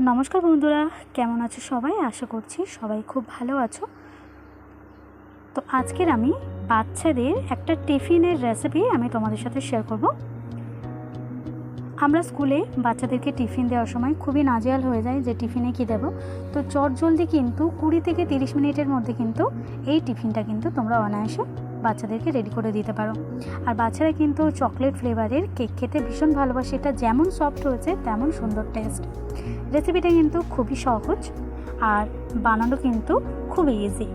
নমস্কার বন্ধুরা, কেমন আছো সবাই? আশা করছি সবাই খুব ভালো আছো। তো আজকের আমি বাচ্চাদের একটা টিফিনের রেসিপি আমি তোমাদের সাথে শেয়ার করব। আমরা স্কুলে বাচ্চাদেরকে টিফিন দেওয়ার সময় খুবই নাজেহাল হয়ে যায় যে টিফিনে কী দেবো। তো চট জলদি কিন্তু কুড়ি থেকে তিরিশ মিনিটের মধ্যে কিন্তু এই টিফিনটা কিন্তু তোমরা অনায়াসে বাচ্চাদেরকে রেডি করে দিতে পারো। আর বাচ্চারা কিন্তু চকলেট ফ্লেভারের কেক খেতে ভীষণ ভালোবাসে। এটা যেমন সফট হয়েছে, তেমন সুন্দর টেস্ট রেসিপিটা কিন্তু খুবই সহজ আর বানানো কিন্তু খুবই ইজি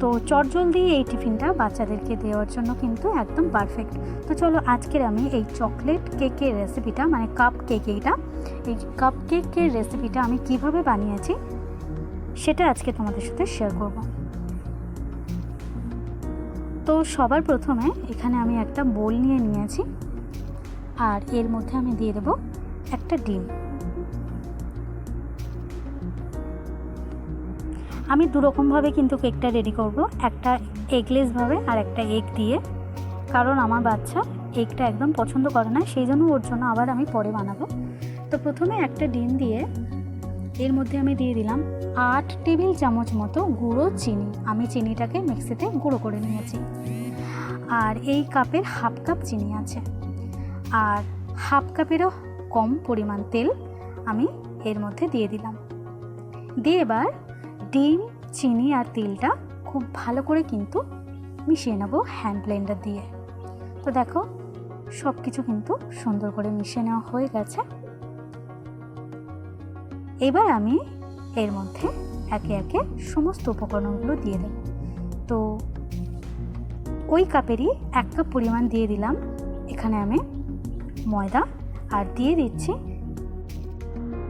তো চটজলদি এই টিফিনটা বাচ্চাদেরকে দেওয়ার জন্য কিন্তু একদম পারফেক্ট তো চলো আজকের আমি এই চকলেট কেকের রেসিপিটা মানে কাপ কেক এইটা, এই কাপ কেকের রেসিপিটা আমি কীভাবে বানিয়েছি, সেটা আজকে তোমাদের সাথে শেয়ার করব। তো সবার প্রথমে এখানে আমি একটা বোল নিয়ে নিয়েছি। আর এর মধ্যে আমি দিয়ে দেবো একটা ডিম। আমি দুরকমভাবে কিন্তু কেকটা রেডি করব, একটা এগলেসভাবে আর একটা এগ দিয়ে। কারণ আমার বাচ্চা এগটা একদম পছন্দ করে না, সেই জন্য ওর জন্য আবার আমি পরে বানাবো। তো প্রথমে একটা ডিম দিয়ে এর মধ্যে আমি দিয়ে দিলাম আট টেবিল চামচ মতো গুঁড়ো চিনি। আমি চিনিটাকে মিক্সিতে গুঁড়ো করে নিয়েছি। আর এই কাপের হাফ কাপ চিনি আছে। আর হাফ কাপেরও কম পরিমাণ তেল আমি এর মধ্যে দিয়ে দিলাম। দিয়ে এবার ডিম, চিনি আর তেলটা খুব ভালো করে কিন্তু মিশিয়ে নেব হ্যান্ড ব্লেন্ডার দিয়ে। তো দেখো সব কিছু কিন্তু সুন্দর করে মিশিয়ে নেওয়া হয়ে গেছে। এবার আমি এর মধ্যে একে একে সমস্ত উপকরণগুলো দিয়ে দেব। তো ওই কাপেরই এক কাপ পরিমাণ দিয়ে দিলাম। এখানে আমি ময়দা আর দিয়ে দিচ্ছি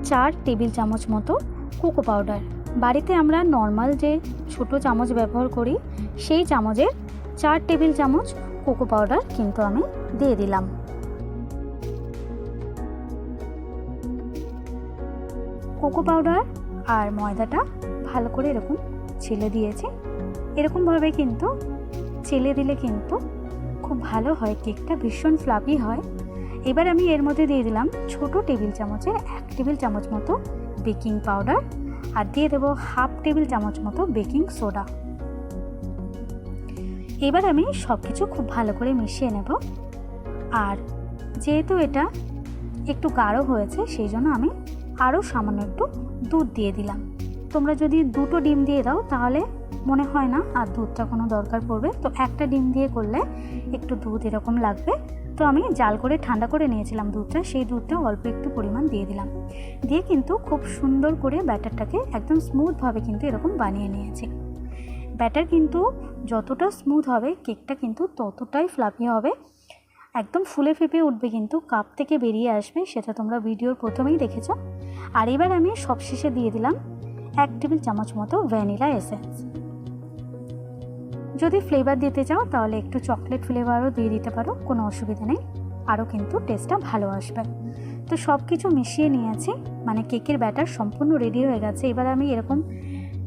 চার টেবিল চামচ মতো কোকো পাউডার। বাড়িতে আমরা নর্মাল যে ছোট চামচ ব্যবহার করি, সেই চামচের চার টেবিল চামচ কোকো পাউডার কিন্তু আমি দিয়ে দিলাম। কোকো পাউডার আর ময়দাটা ভালো করে এরকম ছেলে দিয়েছি। এরকমভাবে কিন্তু ছেলে দিলে কিন্তু খুব ভালো হয়, কেকটা ভীষণ ফ্লাফি হয়। এবার আমি এর মধ্যে দিয়ে দিলাম ছোট টেবিল চামচের এক টেবিল চামচ মতো বেকিং পাউডার আর দিয়ে দেবো হাফ টেবিল চামচ মতো বেকিং সোডা। এবার আমি সব কিছু খুব ভালো করে মিশিয়ে নেব। আর যেহেতু এটা একটু গাঢ় হয়েছে, সেই জন্য আমি আরও সামান্য একটু দুধ দিয়ে দিলাম। তোমরা যদি দুটো ডিম দিয়ে দাও তাহলে মনে হয় না আর দুধটা কোনো দরকার পড়বে। তো একটা ডিম দিয়ে করলে একটু দুধ এরকম লাগবে। তো আমি জাল করে, ঠান্ডা করে নিয়েছিলাম দুধটা। সেই দুধটা অল্প একটু পরিমাণ দিয়ে দিলাম। দিয়ে কিন্তু খুব সুন্দর করে ব্যাটারটাকে একদম স্মুথভাবে কিন্তু এরকম বানিয়ে নিয়েছি। ব্যাটার কিন্তু যতটা স্মুথ হবে কেকটা কিন্তু ততটাই ফ্লাফি হবে। একদম ফুলে ফেপে উঠবে কিন্তু, কাপ থেকে বেরিয়ে আসবে, সেটা তোমরা ভিডিওর প্রথমেই দেখেছ। আর এবার আমি সবশেষে দিয়ে দিলাম এক টেবিল চামচ মতো ভ্যানিলা এসেন্স। যদি ফ্লেভার দিতে চাও, তাহলে একটু চকলেট ফ্লেভারও দিয়ে দিতে পারো, কোনো অসুবিধা নেই। আরও কিন্তু টেস্টটা ভালো আসবে। তো সব কিছু মিশিয়ে নিয়েছি মানে কেকের ব্যাটার সম্পূর্ণ রেডি হয়ে গেছে। এবার আমি এরকম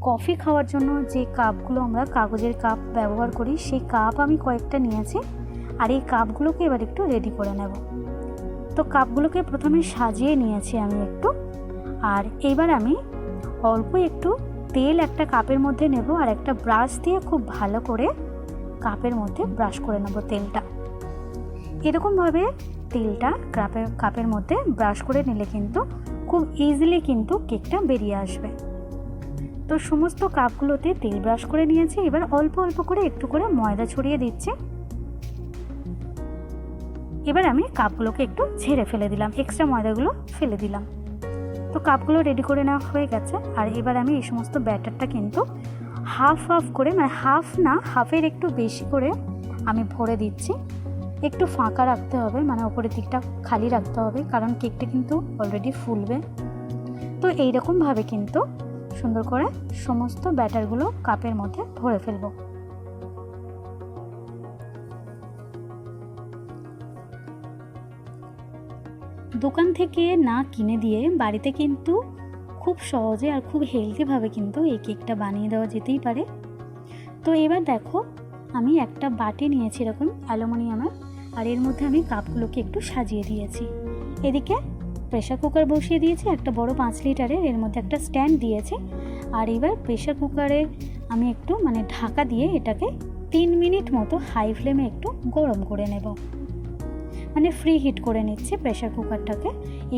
কফি খাওয়ার জন্য যে কাপগুলো আমরা কাগজের কাপ ব্যবহার করি, সেই কাপ আমি কয়েকটা নিয়েছি। আর এই কাপগুলোকে এবার একটু রেডি করে নেব। তো কাপগুলোকে প্রথমে সাজিয়ে নিয়েছি আমি একটু। আর এবার আমি অল্প একটু তেল একটা কাপের মধ্যে নেব আর একটা ব্রাশ দিয়ে খুব ভালো করে কাপের মধ্যে ব্রাশ করে নেব তেলটা। এরকমভাবে তেলটা কাপের কাপের মধ্যে ব্রাশ করে নিলে কিন্তু খুব ইজিলি কিন্তু কেকটা বেরিয়ে আসবে। তো সমস্ত কাপগুলোতে তেল ব্রাশ করে নিয়েছি। এবার অল্প অল্প করে একটু করে ময়দা ছড়িয়ে দিচ্ছি। এবার আমি কাপগুলোকে একটু ঝেড়ে ফেলে দিলাম। এক্সট্রা ময়দাগুলো ফেলে দিলাম। তো কাপগুলো রেডি করে নেওয়া হয়ে গেছে। আর এবার আমি এই সমস্ত ব্যাটারটা কিন্তু হাফ হাফ করে মানে হাফ না হাফের একটু বেশি করে আমি ভরে দিচ্ছি। একটু ফাঁকা রাখতে হবে মানে ওপরের দিকটা খালি রাখতে হবে, কারণ কেকটা কিন্তু অলরেডি ফুলবে। তো এইরকমভাবে কিন্তু সুন্দর করে সমস্ত ব্যাটারগুলো কাপের মধ্যে ভরে ফেলব। দোকান থেকে না কিনে দিয়ে বাড়িতে কিন্তু খুব সহজে আর খুব হেলদিভাবে কিন্তু এই কেকটা বানিয়ে দেওয়া যেতেই পারে। তো এবার দেখো, আমি একটা বাটি নিয়েছি এরকম অ্যালুমিনিয়ামের, আর এর মধ্যে আমি কাপগুলোকে একটু সাজিয়ে দিয়েছি। এদিকে প্রেশার কুকার বসিয়ে দিয়েছি, একটা বড় পাঁচ লিটারের, এর মধ্যে একটা স্ট্যান্ড দিয়েছি। আর এবার প্রেশার কুকারে আমি একটু মানে ঢাকা দিয়ে এটাকে তিন মিনিট মতো হাই ফ্লেমে একটু গরম করে নেব। মানে ফ্রি হিট করে নিচ্ছি প্রেশার কুকারটাকে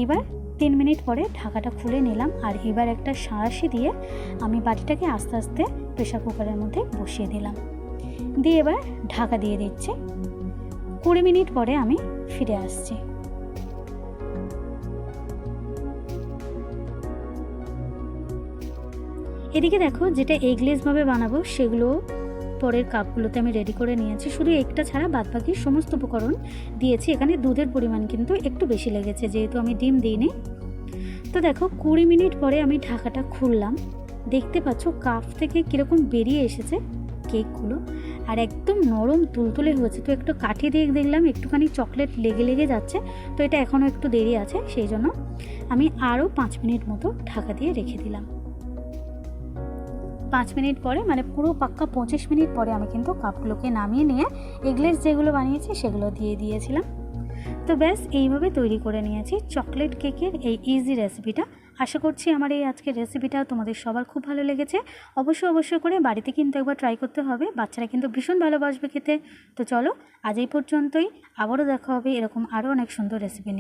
এবার তিন মিনিট পরে ঢাকাটা খুলে নিলাম আর এবার একটা সাঁড়াশি দিয়ে আমি বাটিটাকে আস্তে আস্তে প্রেশার কুকারের মধ্যে বসিয়ে দিলাম। দিয়ে এবার ঢাকা দিয়ে দিচ্ছি। কুড়ি মিনিট পরে আমি ফিরে আসছি। এদিকে দেখো যেটা এগলেসভাবে বানাবো সেগুলো পরের কাপগুলোতে আমি রেডি করে নিয়েছি। শুধু একটা ছাড়া বাদ বাকি সমস্ত উপকরণ দিয়েছি। এখানে দুধের পরিমাণ কিন্তু একটু বেশি লেগেছে, যেহেতু আমি ডিম দিইনি। তো দেখো, কুড়ি মিনিট পরে আমি ঢাকাটা খুললাম। দেখতে পাচ্ছ কাপ থেকে কীরকম বেরিয়ে এসেছে কেকগুলো। আর একদম নরম তুলতুলে হয়েছে। তো একটু কাঠি দিয়ে দেখলাম, একটুখানি চকলেট লেগে লেগে যাচ্ছে। তো এটা এখনও একটু দেরি আছে, সেই জন্য আমি আরও পাঁচ মিনিট মতো ঢাকা দিয়ে রেখে দিলাম। পাঁচ মিনিট পরে মানে পুরো পাক্কা পঁচিশ মিনিট পরে আমি কিন্তু কাপগুলোকে নামিয়ে নিয়ে এগলেস যেগুলো বানিয়েছি সেগুলো দিয়ে দিয়েছিলাম। তো ব্যাস, এইভাবে তৈরি করে নিয়েছি। চকলেট কেকের এই ইজি রেসিপিটা আশা করছি আমার এই আজকের রেসিপিটা তোমাদের সবার খুব ভালো লেগেছে। অবশ্যই অবশ্যই করে বাড়িতে কিন্তু একবার ট্রাই করতে হবে। বাচ্চারা কিন্তু ভীষণ ভালোবাসবে খেতে। তো চলো, আজ এই পর্যন্তই। আবারও দেখা হবে এরকম আরও অনেক সুন্দর রেসিপি নিয়ে।